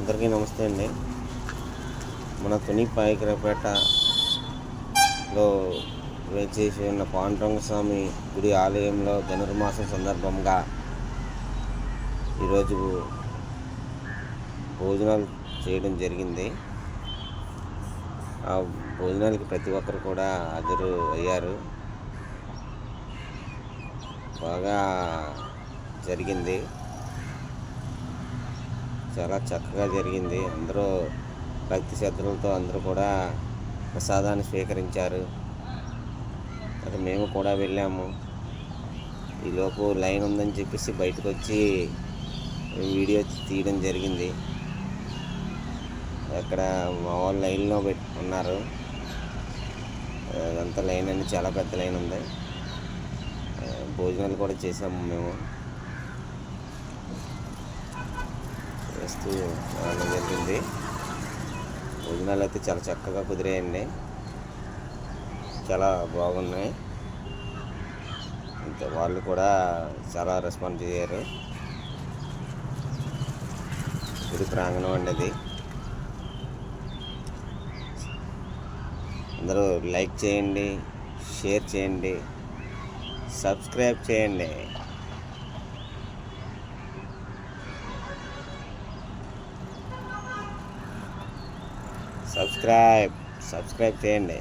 అందరికీ నమస్తే అండి. మన తుని పాయకరపేటలో వేచేసి ఉన్న పాండురంగ స్వామి గుడి ఆలయంలో ధనుర్మాసం సందర్భంగా ఈరోజు భోజనాలు చేయడం జరిగింది. ఆ భోజనాలకి ప్రతి ఒక్కరు కూడా హాజరు అయ్యారు. బాగా జరిగింది. చాలా చక్కగా జరిగింది. అందరూ భక్తి శ్రద్ధలతో అందరూ కూడా ప్రసాదాన్ని స్వీకరించారు. అక్కడ మేము కూడా వెళ్ళాము. ఈలోపు లైన్ ఉందని చెప్పేసి బయటకు వచ్చి వీడియో తీయడం జరిగింది. అక్కడ మా వాళ్ళు లైన్లో పెట్టి ఉన్నారు. అదంతా లైన్ అని చాలా పెద్ద లైన్ ఉంది. భోజనాలు కూడా చేసాము మేము. చేస్తూ రావడం జరిగింది భోజనాలు అయితే చాలా చక్కగా కుదిరాయండి. చాలా బాగున్నాయి. ఇంకా వాళ్ళు కూడా చాలా రెస్పాన్స్ చేశారు గుడి ప్రాంగణం అండి అది. అందరూ లైక్ చేయండి షేర్ చేయండి సబ్స్క్రైబ్ చేయండి. సబ్స్క్రైబ్ సబ్స్క్రైబ్ చేయండి.